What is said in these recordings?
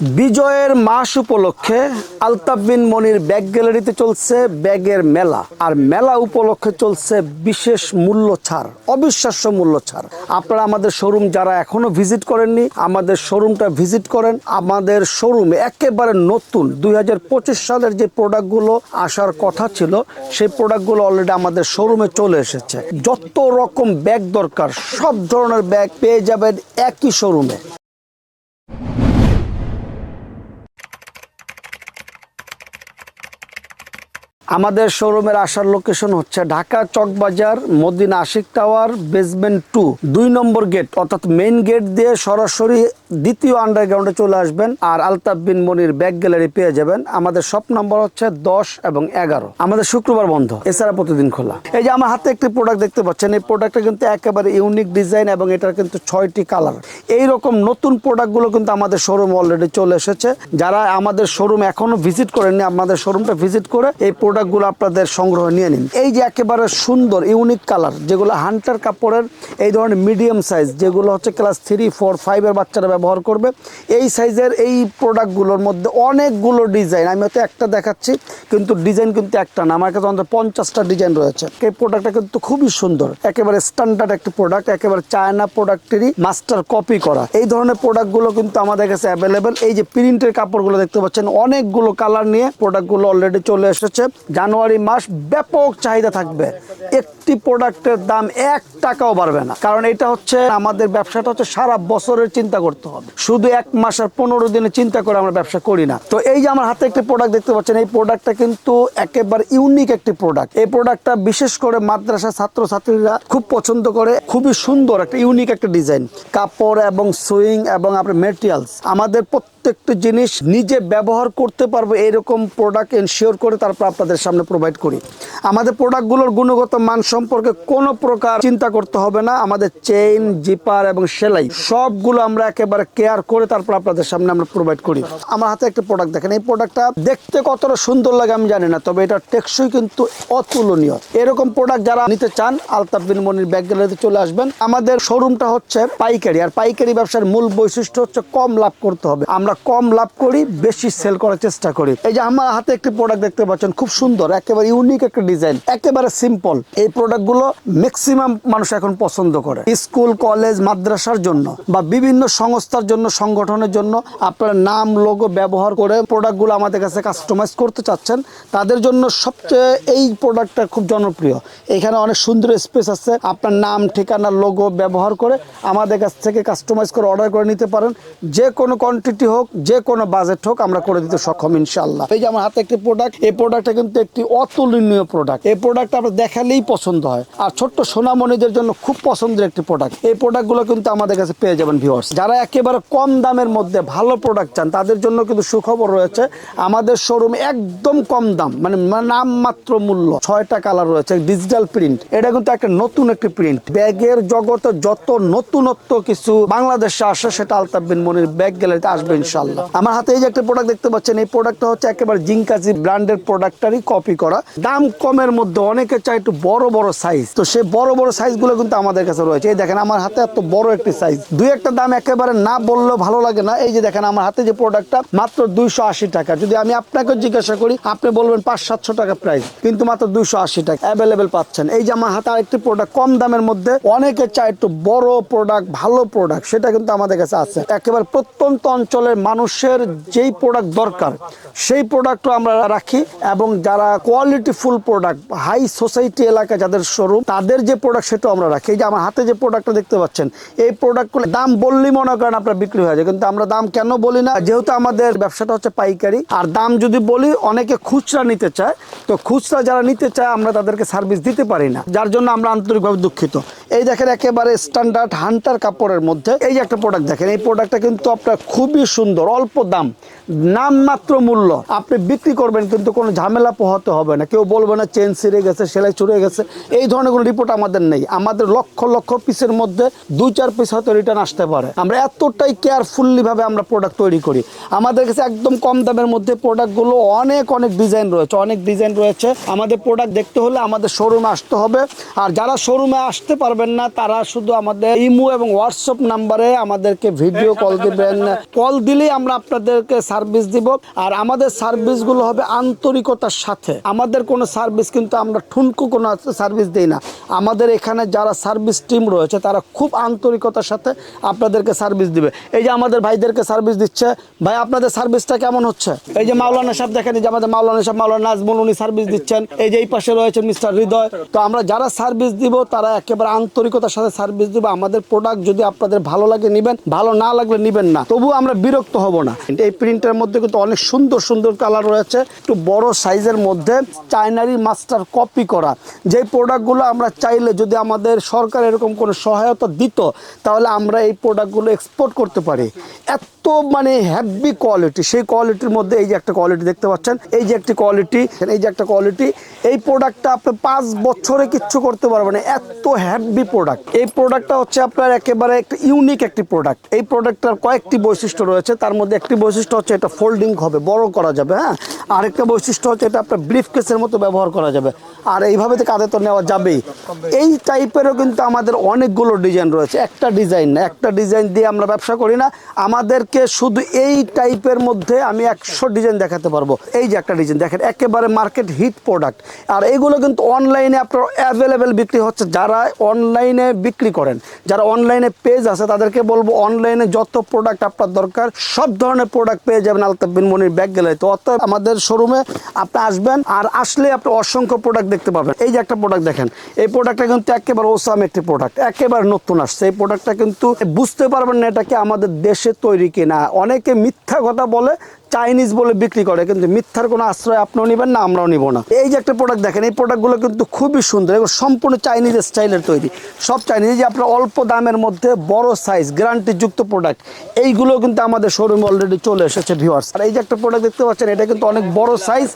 বিজয়ের মাস উপলক্ষে আলতাফ বিন মনির ব্যাগ গ্যালারিতে চলছে ব্যাগের মেলা। আর মেলা উপলক্ষে চলছে বিশেষ মূল্য ছাড়, অবিশ্বাস্য মূল্য ছাড়। আপনারা আমাদের শোরুম যারা এখনও ভিজিট করেননি, আমাদের শোরুমটা ভিজিট করেন। আমাদের শোরুম একেবারে নতুন, দুই হাজার পঁচিশ সালের যে প্রোডাক্টগুলো আসার কথা ছিল, সেই প্রোডাক্টগুলো অলরেডি আমাদের শোরুমে চলে এসেছে। যত রকম ব্যাগ দরকার, সব ধরনের ব্যাগ পেয়ে যাবেন একই শোরুমে আমাদের শোরুমের আসার লোকেশন হচ্ছে Dhaka Chawkbazar, Madina Ashik tower basement two দুই নম্বর গেট অর্থাৎ মেইন গেট দিয়ে সরাসরি দ্বিতীয় আন্ডারগ্রাউন্ডে চলে আসবেন আর আলতাফ বিন মনির ব্যাগ গ্যালারি পেয়ে যাবেন। আমাদের সব নম্বর হচ্ছে দশ এবং এগারো। আমাদের শুক্রবার বন্ধ, এছাড়া প্রতিদিন খোলা। এই যে আমার হাতে একটি প্রোডাক্ট দেখতে পাচ্ছেন, এই প্রোডাক্টটা কিন্তু একেবারে ইউনিক ডিজাইন এবং এটার কিন্তু ছয়টি কালার এই রকম নতুন প্রোডাক্টগুলো কিন্তু আমাদের শোরুম অলরেডি চলে এসেছে। যারা আমাদের শোরুম এখনও ভিজিট করেননি, আমাদের শোরুমটা ভিজিট করে এই প্রোডাক্টগুলো আপনাদের সংগ্রহ নিয়ে নিন। এই যে একেবারে সুন্দর ইউনিক কালার যেগুলো হান্টার কাপড়ের এই ধরনের মিডিয়াম সাইজ যেগুলো হচ্ছে ক্লাস থ্রি ফোর ফাইভের বাচ্চারা ব্যবহার করবে। এই সাইজের এই প্রোডাক্টগুলোর মধ্যে অনেকগুলো ডিজাইন, আমি হয়তো একটা দেখাচ্ছি, কিন্তু ডিজাইন কিন্তু একটা না, আমার কাছে অন্তত পঞ্চাশটা ডিজাইন রয়েছে। এই প্রোডাক্টটা কিন্তু খুবই সুন্দর, একেবারে স্ট্যান্ডার্ড একটি প্রোডাক্ট, একেবারে চায়না প্রোডাক্টেরই মাস্টার কপি করা। এই ধরনের প্রোডাক্টগুলো কিন্তু আমাদের কাছে অ্যাভেলেবেল। এই যে প্রিন্টের কাপড়গুলো দেখতে পাচ্ছেন, অনেকগুলো কালার নিয়ে প্রোডাক্টগুলো অলরেডি চলে এসেছে। জানুয়ারি মাস ব্যাপক চাহিদা থাকবে। একটি প্রোডাক্টের দাম এক টাকাও বাড়বে না। কারণ এটা হচ্ছে, আমাদের ব্যবসাটা হচ্ছে সারা বছরের চিন্তা করতে। হবে। শুধু এক মাস আর পনেরো দিনে চিন্তা করে আমরা ব্যবসা করি না। তো এই যে আমার হাতে একটি প্রোডাক্ট দেখতে পাচ্ছেন, এই প্রোডাক্টটা কিন্তু একেবারে ইউনিক একটি প্রোডাক্ট এই প্রোডাক্টটা বিশেষ করে মাদ্রাসা ছাত্র ছাত্রীরা খুব পছন্দ করে। খুবই সুন্দর, একটা ইউনিক একটা ডিজাইন কাপড় এবং সুইং এবং আপনার মেটেরিয়ালস আমাদের প্রত্যেকটা জিনিস নিজে ব্যবহার করতে পারব এরকম প্রোডাক্ট এনশিওর করে তারপর আপনাদের সামনে প্রোভাইড করি। আমাদের প্রোডাক্টগুলোর গুণগত মান সম্পর্কে কোনো প্রকার চিন্তা করতে হবে না। আমাদের চেইন জিপার এবং সেলাই সবগুলো আমরা একেবারে কেয়ার করে তারপর আপনাদের সামনে আমরা প্রোভাইড করি। আমার হাতে একটা প্রোডাক্ট দেখেন। এই প্রোডাক্টটা দেখতে কতটা সুন্দর লাগে আমি জানি না, তবে এটা টেকসই কিন্তু অতুলনীয়। এরকম প্রোডাক্ট যারা নিতে চান, আলতাফ বিন মনির ব্যাগ গ্যালারিতে চলে আসবেন। আমাদের শোরুমটা হচ্ছে পাইকারি, আর পাইকারি ব্যবসার মূল বৈশিষ্ট্য হচ্ছে কম লাভ করতে হবে। আমরা কম লাভ করি, বেশি সেল করার চেষ্টা করি। এই যে আমার হাতে একটি প্রোডাক্ট দেখতে পাচ্ছেন, খুব সুন্দর, একেবারে ইউনিক একটা ডিজাইন একেবারে সিম্পল এই প্রোডাক্টগুলো ম্যাক্সিমাম মানুষ এখন পছন্দ করে। স্কুল কলেজ মাদ্রাসার জন্য বা বিভিন্ন সংস্থার জন্য, সংগঠনের জন্য আপনার নাম লোগো ব্যবহার করে প্রোডাক্টগুলো আমাদের কাছে কাস্টমাইজ করতে চাচ্ছেন, তাদের জন্য সবচেয়ে এই প্রোডাক্টটা খুব জনপ্রিয়। এখানে অনেক সুন্দর স্পেস আছে, আপনার নাম, ঠিকানা লোগো ব্যবহার করে আমাদের কাছ থেকে কাস্টমাইজ করে অর্ডার করে নিতে পারেন। যে কোনো কোয়ান্টিটি হোক যে কোনো বাজেট হোক, আমরা করে দিতে সক্ষম ইনশাল্লাহ এই যে আমার হাতে একটি প্রোডাক্ট এই প্রোডাক্টটা কিন্তু একটি অতুলনীয় প্রোডাক্ট এই প্রোডাক্ট আপনার দেখালেই পছন্দ হয়। আর ছোট্ট সোনামণিদের জন্য খুব পছন্দের একটি প্রোডাক্ট এই প্রোডাক্টগুলো কিন্তু আমাদের কাছে পেয়ে যাবেন ভিউয়ার্স যারা একেবারে কম দামের মধ্যে ভালো প্রোডাক্ট চান, তাদের জন্য কিন্তু সুখবর রয়েছে, আমাদের শোরুম একদম কম দাম মানে নাম মাত্র মূল্য। ছয়টা কালার রয়েছে ডিজিটাল প্রিন্ট এটা কিন্তু একটা নতুন একটি প্রিন্ট ব্যাগের জগতে যত নতুনত্ব কিছু বাংলাদেশে আসে, সেটা আলতাফ বিন মনির ব্যাগ গ্যালারিতে আসবে ইনশাল্লাহ আমার হাতে এই যে একটা প্রোডাক্ট দেখতে পাচ্ছেন এই প্রোডাক্টটা হচ্ছে একেবারে জিঙ্কাজি ব্র্যান্ডের প্রোডাক্টটারই কপি করা। দাম কমের মধ্যে অনেকে চায় একটু বড় বড় সাইজ তো সেই বড় বড় সাইজগুলো কিন্তু আমাদের কাছে রয়েছে। এই দেখেন আমার হাতে এত বড় একটি সাইজ দুই একটা দাম একেবারে না বললেও ভালো লাগে না। এই যে দেখেন আমার হাতে যে প্রোডাক্টটা মাত্র দুইশো আশি টাকা। যদি আমি আপনাকে জিজ্ঞাসা করি আপনি বলবেন পাঁচ সাতশো টাকা প্রাইস কিন্তু মাত্র দুইশো আশি টাকা অ্যাভেলেবেল পাচ্ছেন। এই যে আমার হাতে আরেকটি প্রোডাক্ট কম দামের মধ্যে অনেকে চায় একটু বড় প্রোডাক্ট ভালো প্রোডাক্ট সেটা কিন্তু আমাদের কাছে আছে। একেবারে প্রত্যন্ত অঞ্চলের মানুষের যেই প্রোডাক্ট দরকার, সেই প্রোডাক্টও আমরা রাখি এবং যারা quality full product high society এলাকা যাদের শোরুম তাদের যে প্রোডাক্ট সেটাও আমরা রাখি। এই যে আমার হাতে যে প্রোডাক্টটা দেখতে পাচ্ছেন, এই প্রোডাক্টগুলো দাম বললেই মনে করেন আপনার বিক্রি হয়ে যায়। কিন্তু আমরা দাম কেন বলি না? যেহেতু আমাদের ব্যবসাটা হচ্ছে পাইকারি, আর দাম যদি বলি, অনেকে খুচরা নিতে চায়। তো খুচরা যারা নিতে চায়, আমরা তাদেরকে সার্ভিস দিতে পারি না। যার জন্য আমরা আন্তরিকভাবে দুঃখিত। এই দেখেন একেবারে স্ট্যান্ডার্ড হান্টার কাপড়ের মধ্যে। এই যে একটা প্রোডাক্ট দেখেন, এই প্রোডাক্টটা কিন্তু আপনার খুবই সুন্দর, অল্প দাম, নামমাত্র মূল্য। আপনি বিক্রি করবেন কিন্তু কোনো ঝামেলা পোহাতে হবে না। কেউ বলবে না চেন ছিঁড়ে গেছে, সেলাই চুরে গেছে। এই ধরনের কোনো রিপোর্ট আমাদের নেই। আমাদের লক্ষ লক্ষ পিসের মধ্যে দুই, চার পিস হয়তো রিটার্ন আসতে পারে। আমরা এতটাই কেয়ারফুল্লি ভাবে আমরা প্রোডাক্ট তৈরি করি। আমাদের কাছে একদম কম দামের মধ্যে প্রোডাক্টগুলো অনেক অনেক ডিজাইন রয়েছে, অনেক ডিজাইন রয়েছে। আমাদের প্রোডাক্ট দেখতে হলে আমাদের শোরুমে আসতে হবে। আর যারা শোরুমে আসতে পারবেন না তারা শুধু আমাদের ইমো এবং হোয়াটসঅ্যাপ নাম্বারে আমাদেরকে ভিডিও কল দিবেন। কল দিলেই আমরা আপনাদেরকে সার্ভিস দিব। আর আমাদের সার্ভিসগুলো হবে আন্তরিকতার সাথে। আমাদের কোনো সার্ভিস কিন্তু আমরা ঠুনকু কোনো সার্ভিস দিই না। আমাদের এখানে যারা সার্ভিস টিম রয়েছে তারা খুব আন্তরিকতার সাথে আপনাদেরকে সার্ভিস দিবে। এই যে আমাদের ভাইদেরকে সার্ভিস দিচ্ছে। ভাই আপনাদের সার্ভিসটা কেমন হচ্ছে? এই যে মাওলানা সাহেব দেখেন যে আমাদের মাওলানা সাহেব মাওলানা নাজমুল উনি সার্ভিস দিচ্ছেন। এই যে এই পাশে রয়েছে মিস্টার হৃদয়। তো আমরা যারা সার্ভিস দিব তারা একেবারে আন্তরিকতার সাথে সার্ভিস দিব, আমাদের প্রোডাক্ট যদি আপনাদের ভালো লাগে নেবেন, ভালো না লাগলে নেবেন না। তবু আমরা বিরক্ত হব না। এই প্রিন্টের মধ্যে কিন্তু অনেক সুন্দর সুন্দর কালার রয়েছে। একটু বড় সাইজের মধ্যে চাইনারি মাস্টার কপি করা। যে প্রোডাক্টগুলো আমরা চাইলে যদি আমাদের সরকার এরকম কোনো সহায়তা দিত, তাহলে আমরা এই প্রোডাক্টগুলো এক্সপোর্ট করতে পারি। এত মানে হ্যাভি কোয়ালিটি সেই কোয়ালিটির মধ্যে এই যে একটা কোয়ালিটি দেখতে পাচ্ছেন, এই যে একটি কোয়ালিটি এই যে একটা কোয়ালিটি এই প্রোডাক্টটা আপনি পাঁচ বছরে কিচ্ছু করতে পারবেন না। এত হ্যাভি প্রোডাক্ট এই প্রোডাক্টটা হচ্ছে আপনার একেবারে একটা ইউনিক একটি প্রোডাক্ট এই প্রোডাক্টটার কয়েকটি বৈশিষ্ট্য রয়েছে। তার মধ্যে একটি বৈশিষ্ট্য হচ্ছে এটা ফোল্ডিং হবে, বড় করা যাবে হ্যাঁ? আরেকটা বৈশিষ্ট্য হচ্ছে এটা আপনার ব্রিফ কেসের মতো ব্যবহার করা যাবে। আর এইভাবে তো কাঁধে তো নেওয়া যাবেই। এই টাইপেরও কিন্তু আমাদের অনেকগুলো ডিজাইন রয়েছে। একটা ডিজাইন না, একটা ডিজাইন দিয়ে আমরা ব্যবসা করি না। আমাদেরকে শুধু এই টাইপের মধ্যে আমি একশো ডিজাইন দেখাতে পারব। এই যে একটা ডিজাইন দেখেন, একেবারে মার্কেট হিট প্রোডাক্ট আর এইগুলো কিন্তু অনলাইনে আপনার অ্যাভেলেবেল বিক্রি হচ্ছে। যারা অনলাইনে বিক্রি করেন। যারা অনলাইনে পেজ আছে, তাদেরকে বলব অনলাইনে যত প্রোডাক্ট আপনার দরকার, সব ধরনের প্রোডাক্ট পেয়ে যাবেন আলতাফ বিন মনির ব্যাগ গেলে তো অতএব আমাদের শোরুমে আপনি আসবেন, আর আসলে আপনি অসংখ্য প্রোডাক্ট দেখতে পাবেন। এই যে একটা প্রোডাক্ট দেখেন, এই প্রোডাক্টটা কিন্তু একেবারে ওসাম একটি প্রোডাক্ট একেবারে নতুন আসছে। এই প্রোডাক্টটা কিন্তু বুঝতে পারবেন না এটাকে আমাদের দেশে তৈরি কিনা। অনেকে মিথ্যা কথা বলে চাইনিজ বলে বিক্রি করে, কিন্তু মিথ্যার কোনো আশ্রয় আপনিও নেবেন না, আমরাও নিব না। এই যে একটা প্রোডাক্ট দেখেন, এই প্রোডাক্টগুলো কিন্তু খুবই সুন্দর, এগুলো সম্পূর্ণ চাইনিজ স্টাইলের তৈরি। সব চাইনিজ যে আপনার অল্প দামের মধ্যে বড় সাইজ গ্যারান্টিযুক্ত প্রোডাক্ট এইগুলো কিন্তু আমাদের শোরুমে অলরেডি চলে এসেছে ভিউয়ার্স আর এই যে একটা প্রোডাক্ট দেখতে পাচ্ছেন, এটা কিন্তু অনেক বড় সাইজ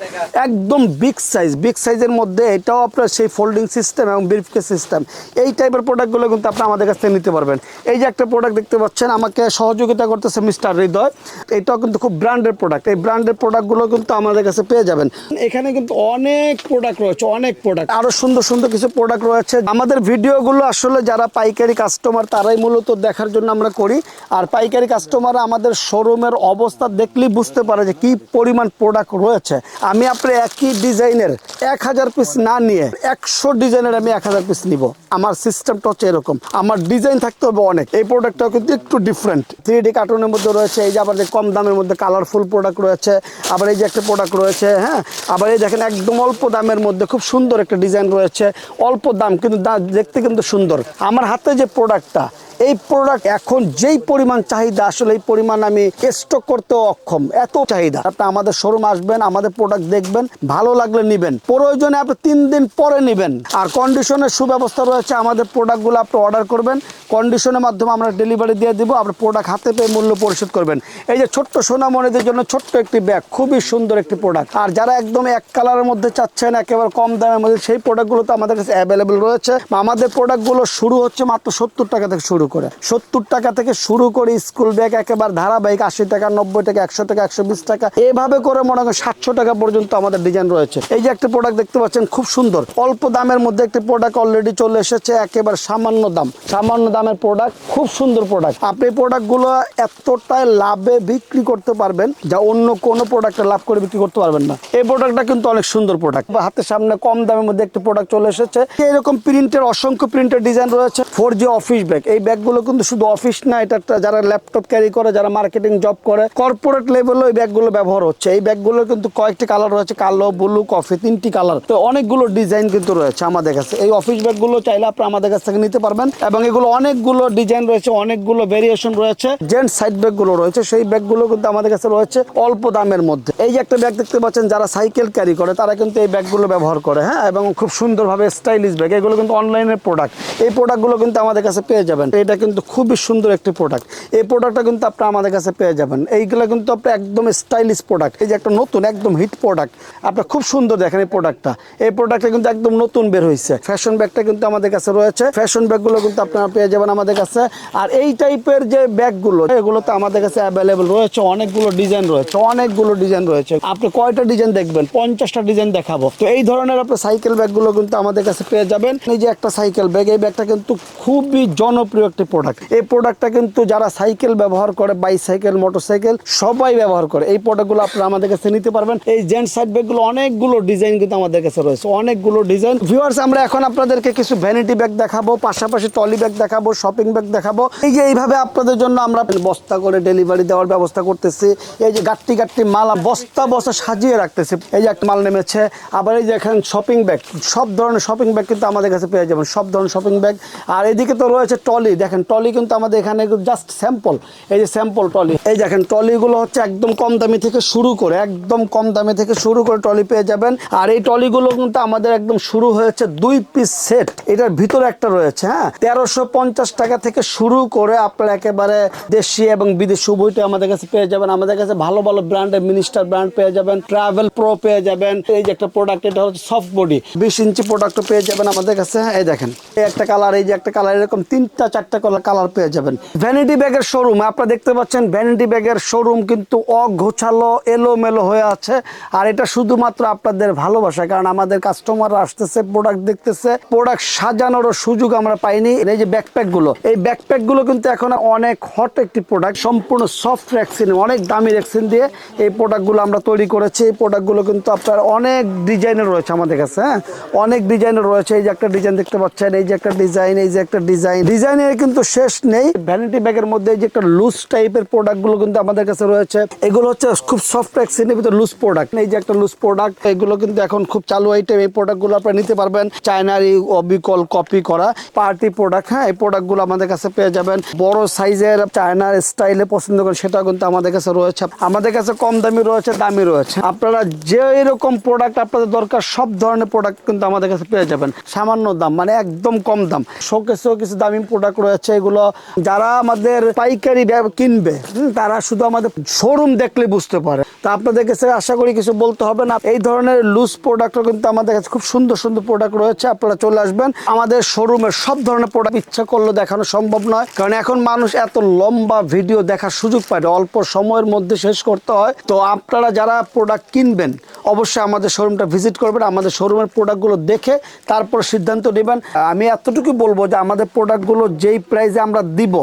একদম বিগ সাইজ বিগ সাইজের মধ্যে এটাও আপনার সেই ফোল্ডিং সিস্টেম এবং ব্রিফকেস সিস্টেম এই টাইপের প্রোডাক্টগুলো কিন্তু আপনি আমাদের কাছ থেকে নিতে পারবেন। এই যে একটা প্রোডাক্ট দেখতে পাচ্ছেন, আমাকে সহযোগিতা করতেছে মিস্টার হৃদয়, এটাও কিন্তু খুব ব্র্যান্ডের প্রোডাক্ট এই ব্র্যান্ডের প্রোডাক্টগুলো কিন্তু আমাদের কাছে পেয়ে যাবেন। এখানে কিন্তু অনেক প্রোডাক্ট রয়েছে, অনেক প্রোডাক্ট আরও সুন্দর সুন্দর কিছু প্রোডাক্ট রয়েছে। আমাদের ভিডিওগুলো আসলে যারা পাইকারি কাস্টমার তারাই মূলত দেখার জন্য আমরা করি। আর পাইকারি কাস্টমার আমাদের শোরুমের অবস্থা দেখলেই বুঝতে পারে যে কি পরিমাণ প্রোডাক্ট রয়েছে। আমি আপনার একই ডিজাইনের এক হাজার পিস না নিয়ে একশো ডিজাইনের আমি এক হাজার পিস নিব। আমার সিস্টেমটা হচ্ছে এরকম। আমার ডিজাইন থাকতে হবে অনেক। এই প্রোডাক্টটা কিন্তু একটু ডিফারেন্ট থ্রি ডি কার্টুনের মধ্যে রয়েছে, এই যে আবার কম দামের মধ্যে কালারফুল প্রোডাক্ট রয়েছে, আবার এই যে একটা প্রোডাক্ট রয়েছে হ্যাঁ আবার এই দেখেন একদম অল্প দামের মধ্যে খুব সুন্দর একটা ডিজাইন রয়েছে, অল্প দাম, কিন্তু দেখতে কিন্তু সুন্দর। আমার হাতে যে প্রোডাক্টটা এই প্রোডাক্ট এখন যেই পরিমাণ চাহিদা, আসলে এই পরিমাণ আমি স্টক করতে অক্ষম। এত চাহিদা। আপনি আমাদের শোরুম আসবেন, আমাদের প্রোডাক্ট দেখবেন, ভালো লাগলে নেবেন। প্রয়োজনে আপনি তিন দিন পরে নেবেন। আর কন্ডিশনের সুব্যবস্থা রয়েছে, আমাদের প্রোডাক্টগুলো আপনি অর্ডার করবেন। কন্ডিশনের মাধ্যমে আমরা ডেলিভারি দিয়ে দিব আপনার প্রোডাক্ট হাতে পেয়ে মূল্য পরিশোধ করবেন। এই যে ছোট্ট সোনামণিদের জন্য ছোট্ট একটি ব্যাগ খুবই সুন্দর একটি প্রোডাক্ট আর যারা একদম এক কালারের মধ্যে চাচ্ছেন, একেবারে কম দামের মধ্যে, সেই প্রোডাক্টগুলো তো আমাদের কাছে অ্যাভেলেবেল রয়েছে। আমাদের প্রোডাক্টগুলো শুরু হচ্ছে মাত্র সত্তর টাকা থেকে শুরু। করে। সত্তর টাকা থেকে শুরু করে স্কুল ব্যাগ একেবারে ধারাবাহিক, আশি টাকা, নব্বই টাকা, একশো টাকা, একশো বিশ টাকা, এভাবে করে মনে করেন সাতশো টাকা পর্যন্ত আমাদের ডিজাইন রয়েছে। এই যে একটা প্রোডাক্ট দেখতে পাচ্ছেন, খুব সুন্দর। অল্প দামের মধ্যে একটি প্রোডাক্ট অলরেডি চলে এসেছে, একেবারে সামান্য দাম। সামান্য দামের প্রোডাক্ট খুব সুন্দর প্রোডাক্ট আপনি প্রোডাক্টগুলো এতটাই লাভে বিক্রি করতে পারবেন, যা অন্য কোনো প্রোডাক্টে লাভ করে বিক্রি করতে পারবেন না। এই প্রোডাক্টটা কিন্তু অনেক সুন্দর প্রোডাক্ট হাতের সামনে কম দামের মধ্যে একটি প্রোডাক্ট চলে এসেছে। এরকম প্রিন্টের অসংখ্য প্রিন্টের ডিজাইন রয়েছে। ফোর জি অফিস ব্যাগ এই ব্যাগগুলো কিন্তু শুধু অফিস না, এটা যারা ল্যাপটপ ক্যারি করে, যারা মার্কেটিং জব করে কর্পোরেট লেভেলও এই ব্যাগগুলো ব্যবহার হচ্ছে। এই ব্যাগগুলো কিন্তু কয়েকটি কালার রয়েছে, কালো ব্লু কফি তিনটি কালার তো অনেকগুলো ডিজাইন কিন্তু রয়েছে আমাদের কাছে। এই অফিস ব্যাগগুলো চাইলে আপনি আমাদের কাছ থেকে নিতে পারবেন এবং এগুলো অনেকগুলো ডিজাইন রয়েছে, অনেকগুলো ভেরিয়েশন রয়েছে। জেন্টস সাইড ব্যাগগুলো রয়েছে, সেই ব্যাগগুলো কিন্তু আমাদের কাছে রয়েছে অল্প দামের মধ্যে। এই যে একটা ব্যাগ দেখতে পাচ্ছেন, যারা সাইকেল ক্যারি করে, তারা কিন্তু এই ব্যাগগুলো ব্যবহার করে হ্যাঁ? এবং খুব সুন্দরভাবে স্টাইলিশ ব্যাগ এগুলো কিন্তু অনলাইনের প্রোডাক্ট এই প্রোডাক্টগুলো কিন্তু আমাদের কাছে পেয়ে যাবেন। এটা কিন্তু খুবই সুন্দর একটি প্রোডাক্ট এই প্রোডাক্টটা কিন্তু আপনি আমাদের কাছে পেয়ে যাবেন। এইগুলো কিন্তু আপনি একদম স্টাইলিশ প্রোডাক্ট এই যে একটা নতুন, একদম হিট প্রোডাক্ট আপনি খুব সুন্দর দেখেন এই প্রোডাক্টটা এই প্রোডাক্টটা কিন্তু একদম নতুন বের হয়েছে ফ্যাশন ব্যাগটা কিন্তু আমাদের কাছে রয়েছে। ফ্যাশন ব্যাগগুলো কিন্তু আপনারা পেয়ে যাবেন আমাদের কাছে। আর এই টাইপের যে ব্যাগগুলো এগুলো তো আমাদের কাছে অ্যাভেলেবেল রয়েছে অনেকগুলো ডিজাইন রয়েছে। অনেকগুলো ডিজাইন রয়েছে। আপনি কয়টা ডিজাইন দেখবেন? পঞ্চাশটা ডিজাইন দেখাবো। তো এই ধরনের আপনার সাইকেল ব্যাগগুলো কিন্তু আমাদের কাছে পেয়ে যাবেন। এই যে একটা সাইকেল ব্যাগ এই ব্যাগটা কিন্তু খুবই জনপ্রিয় একটি প্রোডাক্ট এই প্রোডাক্টটা কিন্তু যারা সাইকেল ব্যবহার করে বাইসাইকেল মোটরসাইকেল সবাই ব্যবহার করে। এই প্রোডাক্টগুলো আপনারা আমাদের কাছে নিতে পারবেন। এই জেন্টস সাইড ব্যাগগুলো অনেকগুলো ডিজাইন কিন্তু আমাদের কাছে রয়েছে। অনেকগুলো ডিজাইন ভিউয়ার্স আমরা এখন আপনাদেরকে কিছু ভ্যানিটি ব্যাগ দেখাবো, পাশাপাশি টলি ব্যাগ দেখাবো শপিং ব্যাগ দেখাবো। এই যে এইভাবে আপনাদের জন্য আমরা বস্তা করে ডেলিভারি দেওয়ার ব্যবস্থা করতেছি। এই যে গাট্টি গাট্টি মাল, বস্তা বস্তা সাজিয়ে রাখতেছি। এই যে একটা মাল নেমেছে। আবার এই যে এখানে শপিং ব্যাগ সব ধরনের শপিং ব্যাগ কিন্তু আমাদের কাছে পেয়ে যাবেন। সব ধরনের শপিং ব্যাগ আর এদিকে তো রয়েছে টলি দেখেন টলি কিন্তু আমাদের এখানে জাস্ট স্যাম্পল এই যে স্যাম্পল টলি এই দেখেন টলিগুলো হচ্ছে একদম কম দামি থেকে শুরু করে, একদম কম দামি থেকে শুরু করে টলি পেয়ে যাবেন। আর এই টলিগুলো কিন্তু আমাদের একদম শুরু হয়েছে দুই পিস সেট এটার ভিতরে একটা রয়েছে হ্যাঁ? তেরোশো পঞ্চাশ টাকা থেকে শুরু করে আপনারা একেবারে দেশি এবং বিদেশি উভয়টি আমাদের কাছে পেয়ে যাবেন। আমাদের কাছে ভালো ভালো ব্র্যান্ডের মিনিস্টার ব্র্যান্ড পেয়ে যাবেন, ট্রাভেল প্রো পেয়ে যাবেন। এই যে একটা প্রোডাক্ট এটা হচ্ছে সফট বডি বিশ ইঞ্চি প্রোডাক্ট পেয়ে যাবেন আমাদের কাছে হ্যাঁ? এই দেখেন, এই একটা কালার এই যে একটা কালার এরকম তিনটা, চারটা কালার কালার পেয়ে যাবেন। ভ্যানিটি ব্যাগের শোরুম আপনারা দেখতে পাচ্ছেন ভ্যানিটি ব্যাগের শোরুম কিন্তু অগোছালো, এলোমেলো হয়ে আছে। আর এটা শুধুমাত্র আপনাদের ভালোবাসা, কারণ আমাদের কাস্টমার আসতেছে প্রোডাক্ট দেখতেছে প্রোডাক্ট সাজানোরও সুযোগ আমরা পাইনি। এই যে ব্যাকপ্যাকগুলো, এই ব্যাকপ্যাকগুলো কিন্তু এখন অনেক হট একটি প্রোডাক্ট সম্পূর্ণ সফট রেক্সিন অনেক দামি রেক্সিন দিয়ে এই প্রোডাক্টগুলো আমরা তৈরি করেছি। এই প্রোডাক্টগুলো কিন্তু আপনার অনেক ডিজাইনের রয়েছে আমাদের কাছে হ্যাঁ? অনেক ডিজাইনের রয়েছে। এই যে একটা ডিজাইন দেখতে পাচ্ছেন, এই যে একটা ডিজাইন এই যে একটা ডিজাইন ডিজাইনের কিন্তু শেষ নেই। ভ্যানিটি ব্যাগের মধ্যে যে একটা লুজ টাইপের প্রোডাক্টগুলো কিন্তু আমাদের কাছে রয়েছে। এগুলো হচ্ছে খুব সফট রেক্সিনের ভিতরে লুজ প্রোডাক্ট এই যে একটা লুজ প্রোডাক্ট এগুলো কিন্তু এখন খুব চালু আইটেম এই প্রোডাক্টগুলো আপনারা নিতে পারবেন। চায়নার এই অবিকল কপি করা পার্টি প্রোডাক্ট হ্যাঁ এই প্রোডাক্টগুলো আমাদের কাছে পেয়ে যাবেন। বড় সাইজের চায়নার স্টাইলে পছন্দ করেন সেটা কিন্তু আমাদের কাছে রয়েছে। আমাদের কাছে কম দামি রয়েছে দামি রয়েছে। আপনারা যে এরকম প্রোডাক্ট আপনাদের দরকার, সব ধরনের প্রোডাক্ট কিন্তু আমাদের কাছে পেয়ে যাবেন। সামান্য দাম মানে একদম কম দাম। শোকেসেও কিছু দামি প্রোডাক্ট রয়েছে। এগুলো। যারা আমাদের পাইকারি কিনবে তারা শুধু আমাদের শোরুম দেখলে বুঝতে পারে। তা আপনাদের কাছে আশা করি কিছু বলতে হবে না। এই ধরনের লুজ প্রোডাক্টও কিন্তু আমাদের কাছে খুব সুন্দর সুন্দর প্রোডাক্ট রয়েছে। আপনারা চলে আসবেন। আমাদের শোরুমের সব ধরনের প্রোডাক্ট ইচ্ছা করলে দেখানো সম্ভব নয়। কারণ এখন মানুষ এত লম্বা ভিডিও দেখার সুযোগ পায়। অল্প সময়ের মধ্যে শেষ করতে হয়। তো আপনারা যারা প্রোডাক্ট কিনবেন, অবশ্যই আমাদের শোরুমটা ভিজিট করবেন। আমাদের শোরুমের প্রোডাক্টগুলো দেখে তারপর সিদ্ধান্ত নেবেন। আমি এতটুকু বলব যে আমাদের প্রোডাক্টগুলো যেই প্রাইসে আমরা দিব,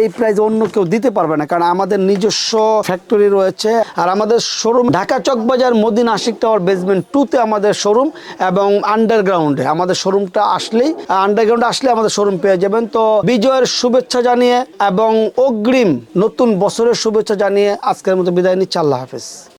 এই প্রাইসে অন্য কেউ দিতে পারবে না। কারণ আমাদের নিজস্ব ফ্যাক্টরি রয়েছে আর আমাদের showroom Dhaka Chawkbazar Madina Ashik tower basement টুতে আমাদের শোরুম এবং আন্ডারগ্রাউন্ডে আমাদের শোরুমটা আসলেই আন্ডারগ্রাউন্ডে আসলে আমাদের শোরুম পেয়ে যাবেন। তো বিজয়ের শুভেচ্ছা জানিয়ে এবং অগ্রিম নতুন বছরের শুভেচ্ছা জানিয়ে আজকের মতো বিদায় নিচ্ছি। আল্লাহ হাফেজ।